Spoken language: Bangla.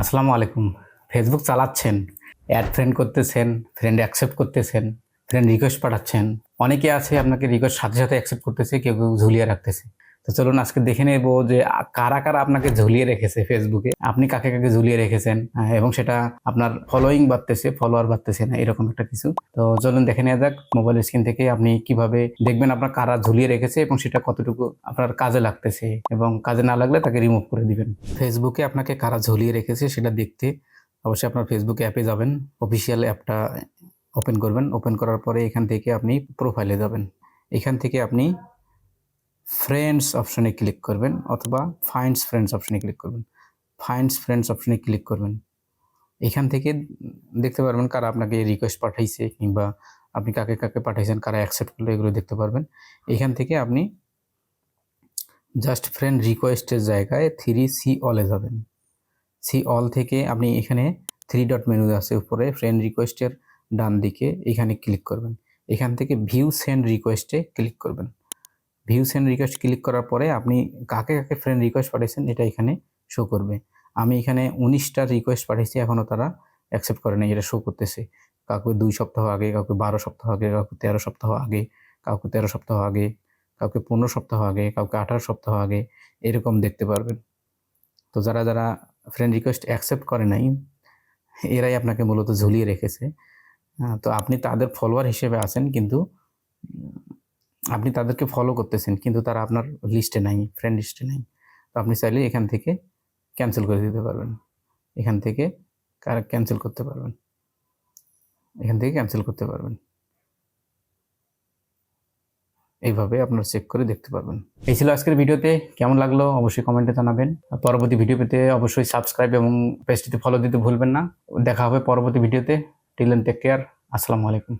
আসসালামু আলাইকুম। ফেসবুক চালাচ্ছেন অ্যাড ফ্রেন্ড করতেছেন ফ্রেন্ড অ্যাকসেপ্ট করতেছেন ফ্রেন্ড রিকোয়েস্ট পাঠাচ্ছেন। অনেকে আছে আপনাকে রিকোয়েস্ট সাথে সাথে অ্যাকসেপ্ট করতেছে, কেউ কেউ ঝুলিয়ে রাখতেছে। তো চলুন আজকে দেখে নেব যে কারা কারা আপনাকে ঝুলিয়ে রেখেছে ফেসবুকে আপনি কাকে কাকে ঝুলিয়ে রেখেছেন? এবং সেটা আপনার ফলোয়িং বাড়তেছে ফলোয়ার বাড়তেছে না, এরকম একটা কিছু। তো চলুন দেখে নেওয়া যাক মোবাইল স্ক্রিন থেকে আপনি কীভাবে দেখবেন আপনার কারা ঝুলিয়ে রেখেছে এবং সেটা কতটুকু আপনার কাজে লাগতেছে এবং কাজে না লাগলে তাকে রিমুভ করে দিবেন। ফেসবুকে আপনাকে কারা ঝুলিয়ে রেখেছে সেটা দেখতে অবশ্যই আপনার ফেসবুক অ্যাপে যাবেন অফিসিয়াল অ্যাপটা ওপেন করবেন। ওপেন করার পরে এখান থেকে আপনি প্রোফাইলে যাবেন। এখান থেকে আপনি ফ্রেন্ডস অপশনে ক্লিক করবেন অথবা ফাইন্ডস ফ্রেন্ডস অপশনে ক্লিক করবেন। ফাইন্ডস ফ্রেন্ডস অপশনে ক্লিক করবেন। এখান থেকে দেখতে পারবেন কারা আপনাকে রিকোয়েস্ট পাঠাইছে কিংবা আপনি কাকে কাকে পাঠাইছেন, কারা অ্যাকসেপ্ট করল, এগুলো দেখতে পারবেন। এখান থেকে আপনি জাস্ট ফ্রেন্ড রিকোয়েস্টের জায়গায় থ্রি সি অলে যাবেন। সি অল থেকে আপনি এখানে থ্রি ডট মেনু আছে উপরে ফ্রেন্ড রিকোয়েস্টের ডান দিকে এখানে ক্লিক করবেন। এখান থেকে ভিউ সেন্ড রিকোয়েস্টে ক্লিক করবেন। ভিউ সেন্ড রিকোয়েস্ট ক্লিক করার পরে আপনি কাকে কাকে ফ্রেন্ড রিকোয়েস্ট পাঠিয়েছেন এটা এখানে শো করবে। আমি এখানে উনিশটা রিকোয়েস্ট পাঠিয়েছি এখনও তারা অ্যাকসেপ্ট করে নাই এটা শো করতেছে। কাউকে দুই সপ্তাহ আগে, কাউকে বারো সপ্তাহ আগে, কাউকে তেরো সপ্তাহ আগে, কাউকে তেরো সপ্তাহ আগে, কাউকে পনেরো সপ্তাহ আগে, কাউকে আঠারো সপ্তাহ আগে, এরকম দেখতে পারবেন। তো যারা যারা ফ্রেন্ড রিকোয়েস্ট অ্যাকসেপ্ট করে নাই, এরাই আপনাকে মূলত ঝুলিয়ে রেখেছে। তো আপনি তাদের ফলোয়ার হিসেবে আছেন, কিন্তু আপনি তাদেরকে ফলো করতেছেন, কিন্তু তারা আপনার লিস্টে নাই ফ্রেন্ড লিস্টে নাই। তো আপনি চাইলে এখান থেকে ক্যান্সেল করে দিতে পারবেন। এখান থেকে ক্যান্সেল করতে পারবেন? এখান থেকে ক্যান্সেল করতে পারবেন। এইভাবে আপনারা চেক করে দেখতে পারবেন। এই ছিল আজকের ভিডিওতে। কেমন লাগল অবশ্যই কমেন্টে জানাবেন। আর পরবর্তী ভিডিও পেতে অবশ্যই সাবস্ক্রাইব এবং পেজটিতে ফলো দিতে ভুলবেন না। দেখা হবে পরবর্তী ভিডিওতে টিলেন টেক কেয়ার আসসালামু আলাইকুম।